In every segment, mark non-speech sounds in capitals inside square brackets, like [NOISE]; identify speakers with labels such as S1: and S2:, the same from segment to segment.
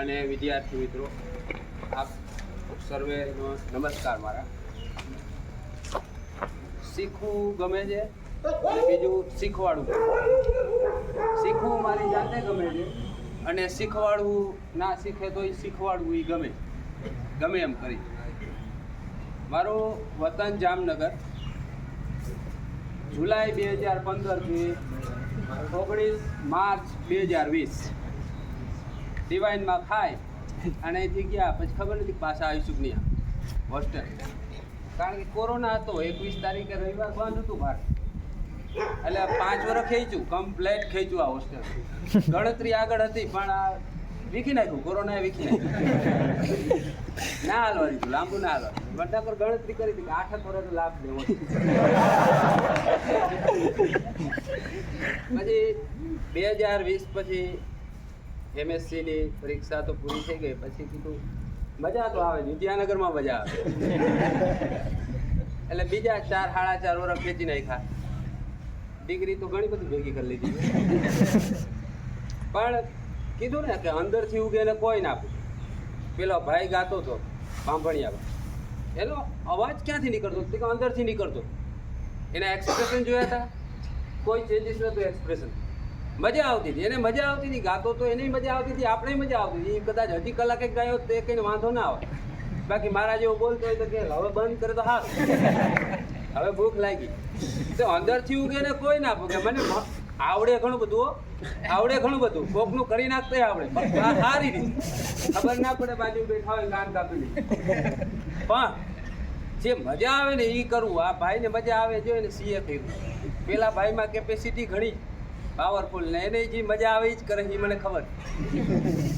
S1: અને વિદ્યાર્થી મિત્રો, આપ સર્વેનો નમસ્કાર મારા. શીખવું ગમે છે અને બીજું શીખવાડવું શીખવું મારી જાતે ગમે છે અને શીખવાડવું ના શીખે તો શીખવાડવું એ ગમે ગમે એમ કરી. મારું વતન જામનગર, જુલાઈ બે હજાર પંદરથી ઓગણીસ માર્ચ બે હજાર વીસ. ડિવાઇનમાં ખાય અને અહીંથી ગયા પછી ખબર નથી પાછા આવીશું કે નહીં હોસ્ટેલ. કારણ કે કોરોના હતો, એકવીસ તારીખે રવિવાર બંધ હતું બહાર. એટલે પાંચ વર્ષ ખેંચ્યું, કમ્પ્લેટ ખેંચ્યું આ હોસ્ટેલ. ગણતરી આગળ હતી, પણ આ વીખી નાખ્યું, કોરોનાએ વીખી નાખ્યું. ના હાલવા દીધું, લાંબુ ના હાલવા પર ગણતરી કરી હતી કે આઠ વર્ષ લાભ લેવો પછી બે હજાર વીસ પછી એમએસસીની પરીક્ષા તો પૂરી થઈ ગઈ પછી કીધું મજા તો આવે વિદ્યાનગરમાં મજા આવે. [LAUGHS] એટલે બીજા ચાર સાડા ચાર વર્ષ ખેંચી નાખ્યા. ડિગ્રી તો ઘણી બધી ભેગી કરી લીધી. પણ કીધું ને કે અંદરથી ઉગે ને કોઈ ના પૂછે. પેલો ભાઈ ગાતો હતો પાંભણિયા એનો અવાજ ક્યાંથી નીકળતો? કે અંદરથી નીકળતો. એના એક્સપ્રેશન જોયા હતા? કોઈ ચેન્જીસ નહોતું એક્સપ્રેશન મજા આવતી હતી. એને મજા આવતી હતી. ગાતો તો એને મજા આવતી હતી. આપણે મજા આવતી હતી. કદાચ હજી કલાકે ગાયો તો એ વાંધો ના આવે. બાકી મારા જેવો બોલતો હોય તો કે, હવે બંધ કરે તો હા હવે ભૂખ લાગી. તો અંદરથી ઉગે ને કોઈ ના પૂગે મને આવડે ઘણું બધું આવડે ઘણું બધું. કોકનું કરી નાખતે આવડે. સારી રીતે. ખબર ના પડે બાજુ બેઠા હોય કાન કાપી લે. પણ જે મજા આવે ને એ કરવું આ ભાઈને મજા આવે, જો એને સીએ કર્યું. પેલા ભાઈમાં કેપેસિટી ઘણી. પાવરફુલ ને એને જે મજા આવે જ કરે એ મને ખબર.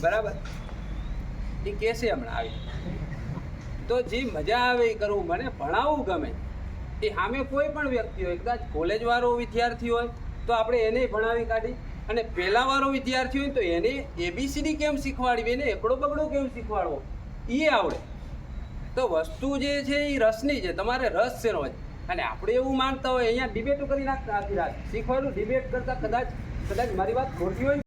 S1: બરાબર? એ કેસે હમણાં આવી? તો જે મજા આવે એ કરવું, મને ભણાવવું ગમે. એ સામે કોઈ પણ વ્યક્તિ હોય, કદાચ કોલેજવાળો વિદ્યાર્થી હોય, તો આપણે એને ભણાવી કાઢી. અને પહેલાવાળો વિદ્યાર્થી હોય તો એને એબીસીડી કેમ શીખવાડવી, એને એકડો બગડો કેમ શીખવાડવો? એ આવડે. તો વસ્તુ જે છે એ રસની છે. તમારે રસ શેનો છે અને આપણે એવું માનતા હોય, અહીંયા ડિબેટો કરી નાખતા આખી રાત શીખવાનું ડિબેટ કરતાં કદાચ કદાચ મારી વાત ખોટી હોય